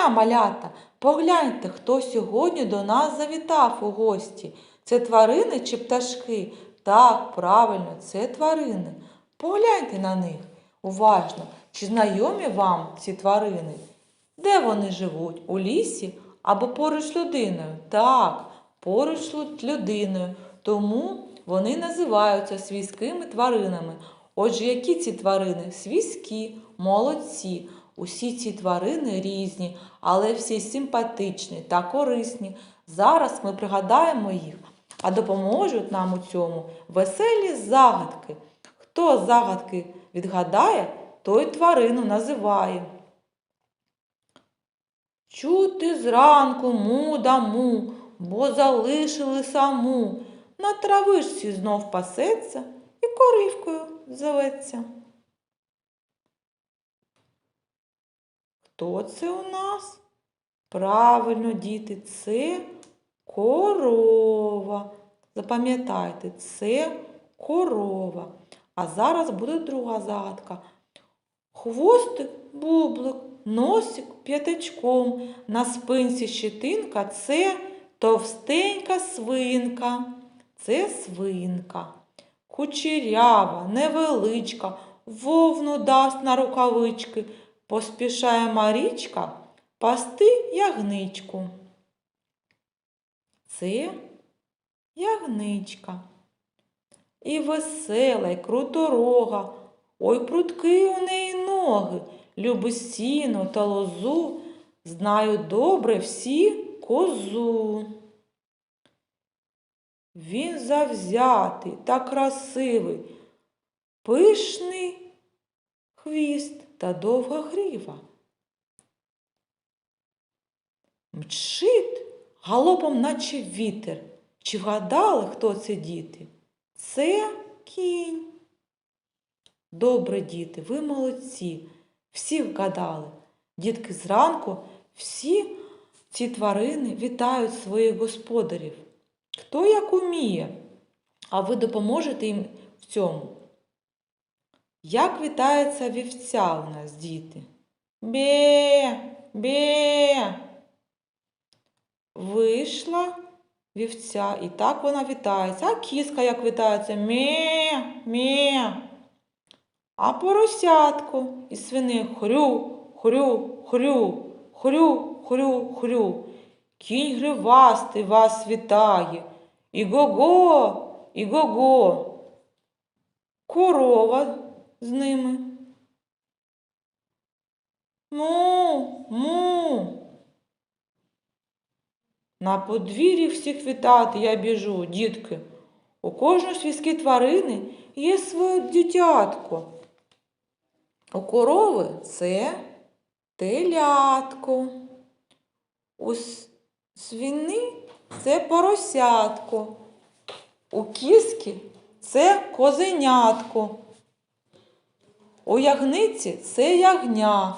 дня, малята! Погляньте, хто сьогодні до нас завітав у гості. Це тварини чи пташки? Так, правильно, це тварини. Погляньте на них уважно. Чи знайомі вам ці тварини? Де вони живуть? У лісі або поруч людиною? Так, поруч людиною. Тому вони називаються свійськими тваринами. Отже, які ці тварини? Свійські, молодці. Усі ці тварини різні, але всі симпатичні та корисні. Зараз ми пригадаємо їх, а допоможуть нам у цьому веселі загадки. Хто загадки відгадає, той тварину називає. Чути зранку му да му, бо залишили саму. На травишці знов пасеться і корівкою зоветься. Хто це у нас? Правильно, діти, це корова. Запам'ятайте, це корова. А зараз буде друга загадка. Хвостик бублик, носик п'ятачком, на спинці щетинка це товстенька свинка. Це свинка. Кучерява, невеличка, вовну дасть на рукавички. Поспішає Марічка пасти ягничку. Це ягничка. І весела, і круторога, ой, прудки у неї ноги, любить сіно та лозу, знаю добре всі козу. Він завзятий та красивий, пишний хвіст та довга гріва. Мчить галопом, наче вітер. Чи вгадали, хто це діти? Це кінь. Добре, діти, ви молодці. Всі вгадали. Дітки зранку всі ці тварини вітають своїх господарів. Хто як уміє, а ви допоможете їм в цьому. Як вітається вівця у нас, діти? Бе, бе. Вийшла вівця, і так вона вітається. А кіска як вітається? Ме, ме. А поросятко і свини хрю, хрю, хрю, хрю, хрю, хрю. Кінь гривастий вас вітає. І го-го, і го-го. Корова з ними. Му, му. На подвір'ї всіх вітати я біжу, дітки. У кожної свійській тварини є своє дитятко. У корови це телятко. У с- свини це поросятко. У кіски це козенятко. У ягниці це ягня,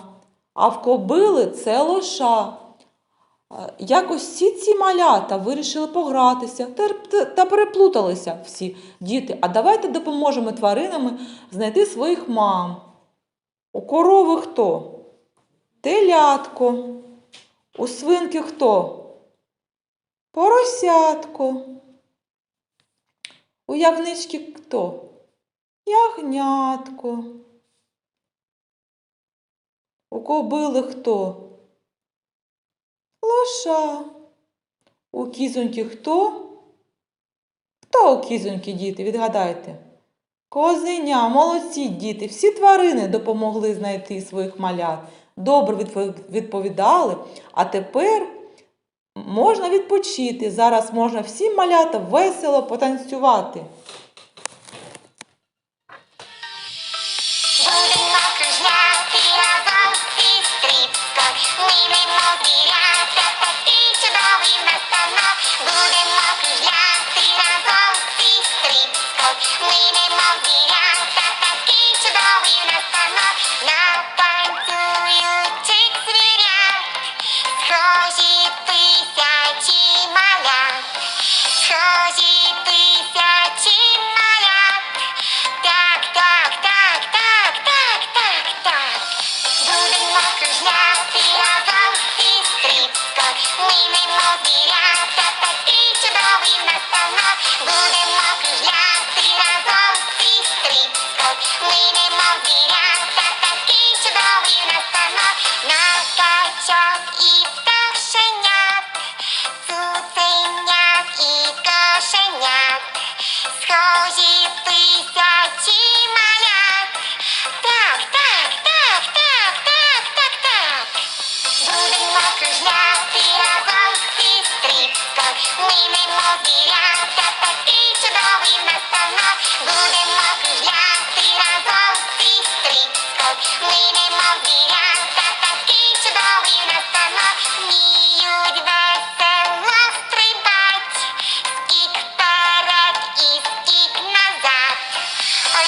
а в кобили це лоша. Е, Якось всі ці малята вирішили погратися та, та- та переплуталися всі діти. А давайте допоможемо тваринам знайти своїх мам. У корови хто? Телятко. У свинки хто? Поросятко. У ягнички хто? Ягнятко. У кобили хто? Лоша. У кізоньки хто? Хто у кізоньки, діти? Відгадайте. Козеня, молодці діти, всі тварини допомогли знайти своїх малят. Добре відповідали. А тепер можна відпочити. Зараз можна всім малята весело потанцювати. 你 тисячі малят. Так, так, так, так, так, так, так. Будемо кружляти разом зі стріпкою, мимимо звірят.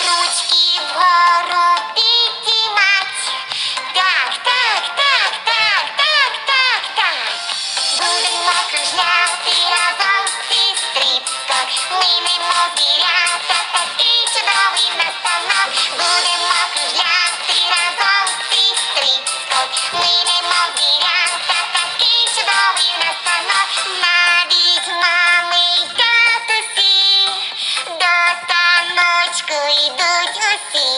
Руцькі ворота. see.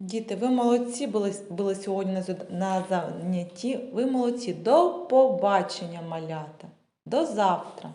Діти, ви молодці були, були сьогодні на занятті. Ви молодці. До побачення, малята. До завтра!